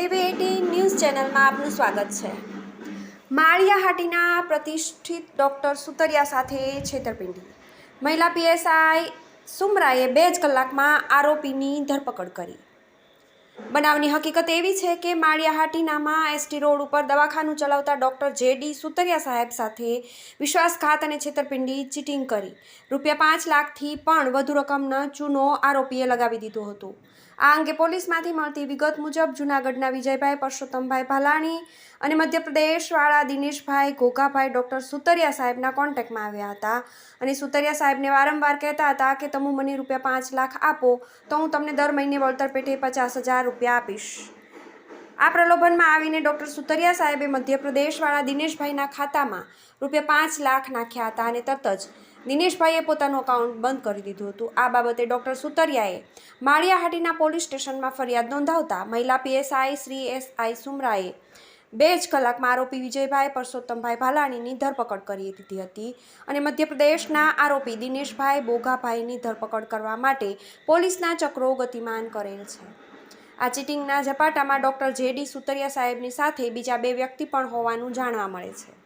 TV at news ચેનલમાં આપનું સ્વાગત છે. માળિયાહાટીના પ્રતિષ્ઠિત ડૉક્ટર સુતરિયા સાથે છેતરપિંડી. મહિલા પીએસઆઈ સુમરાએ બે જ કલાકમાં આરોપીની ધરપકડ કરી. બનાવની હકીકત એવી છે કે માળિયાહાટીનામાં એસટી રોડ ઉપર દવાખાનું ચલાવતા ડૉક્ટર જે ડી સુતરિયા સાહેબ સાથે વિશ્વાસઘાત અને છેતરપિંડી ચીટિંગ કરી. રૂપિયા પાંચ લાખથી પણ વધુ રકમનો ચૂનો આરોપીએ લગાવી દીધો હતો. આ અંગે પોલીસમાંથી મળતી વિગત મુજબ જૂનાગઢના વિજયભાઈ, પરસોત્તમભાઈ ભાલાણી અને મધ્યપ્રદેશવાળા દિનેશભાઈ ઘોઘાભાઈ ડૉક્ટર સુતરિયા સાહેબના કોન્ટેક્ટમાં આવ્યા હતા અને સુતરિયા સાહેબને વારંવાર કહેતા હતા કે તમે મને રૂપિયા પાંચ લાખ આપો તો હું તમને દર મહિને વળતર પેટે પચાસ હજાર રૂપિયા આપીશ. આ પ્રલોભનમાં આવીને ડૉક્ટર સુતરિયા સાહેબે મધ્યપ્રદેશવાળા દિનેશભાઈના ખાતામાં રૂપિયા પાંચ લાખ નાખ્યા હતા અને તરત જ દિનેશભાઈએ પોતાનું અકાઉન્ટ બંધ કરી દીધું હતું. આ બાબતે ડૉક્ટર સુતરિયાએ માળિયાહાટીના પોલીસ સ્ટેશનમાં ફરિયાદ નોંધાવતા મહિલા પીએસઆઈ શ્રી એસ આઈ સુમરાએ બે જ કલાકમાં આરોપી વિજયભાઈ, પરસોત્તમભાઈ ભાલાણીની ધરપકડ કરી દીધી હતી અને મધ્યપ્રદેશના આરોપી દિનેશભાઈ બોઘાભાઈની ધરપકડ કરવા માટે પોલીસના ચક્રો ગતિમાન કરેલ છે. આ ચીટિંગના ઝપાટામાં ડૉક્ટર જે ડી સુતરિયા સાહેબની સાથે બીજા બે વ્યક્તિ પણ હોવાનું જાણવા મળે છે.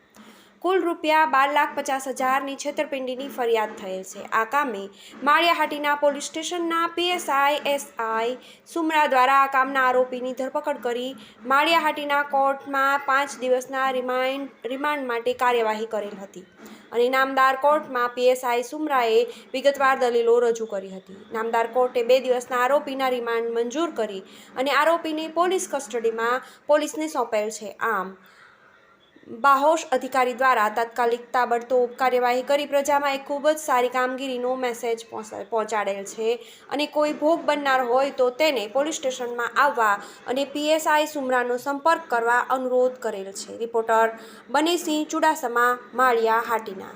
કુલ રૂપિયા બાર લાખ પચાસ હજારની છેતરપિંડીની ફરિયાદ થયેલ છે. આ કામે માળિયાહાટીના પોલીસ સ્ટેશનના પીએસઆઈ, એસઆઈ સુમરા દ્વારા આ કામના આરોપીની ધરપકડ કરી માળિયાહાટીના કોર્ટમાં પાંચ દિવસના રિમાઇન્ડ, રિમાન્ડ માટે કાર્યવાહી કરેલ હતી અને નામદાર કોર્ટમાં પીએસઆઈ સુમરાએ વિગતવાર દલીલો રજૂ કરી હતી. નામદાર કોર્ટે બે દિવસના આરોપીના રિમાન્ડ મંજૂર કરી અને આરોપીને પોલીસ કસ્ટડીમાં પોલીસને સોંપેલ છે. આમ બાહોશ અધિકારી દ્વારા તાત્કાલિક તાબડતોબ કાર્યવાહી કરી પ્રજામાં એક ખૂબ જ સારી કામગીરીનો મેસેજ પહોંચાડેલ છે. અને કોઈ ભોગ બનનાર હોય તો તેને પોલીસ સ્ટેશનમાં આવવા અને પીએસઆઈ સુમરાનો સંપર્ક કરવા અનુરોધ કરેલ છે. રિપોર્ટર બનેસિંહ ચુડાસમા, માળિયા, હાટીના.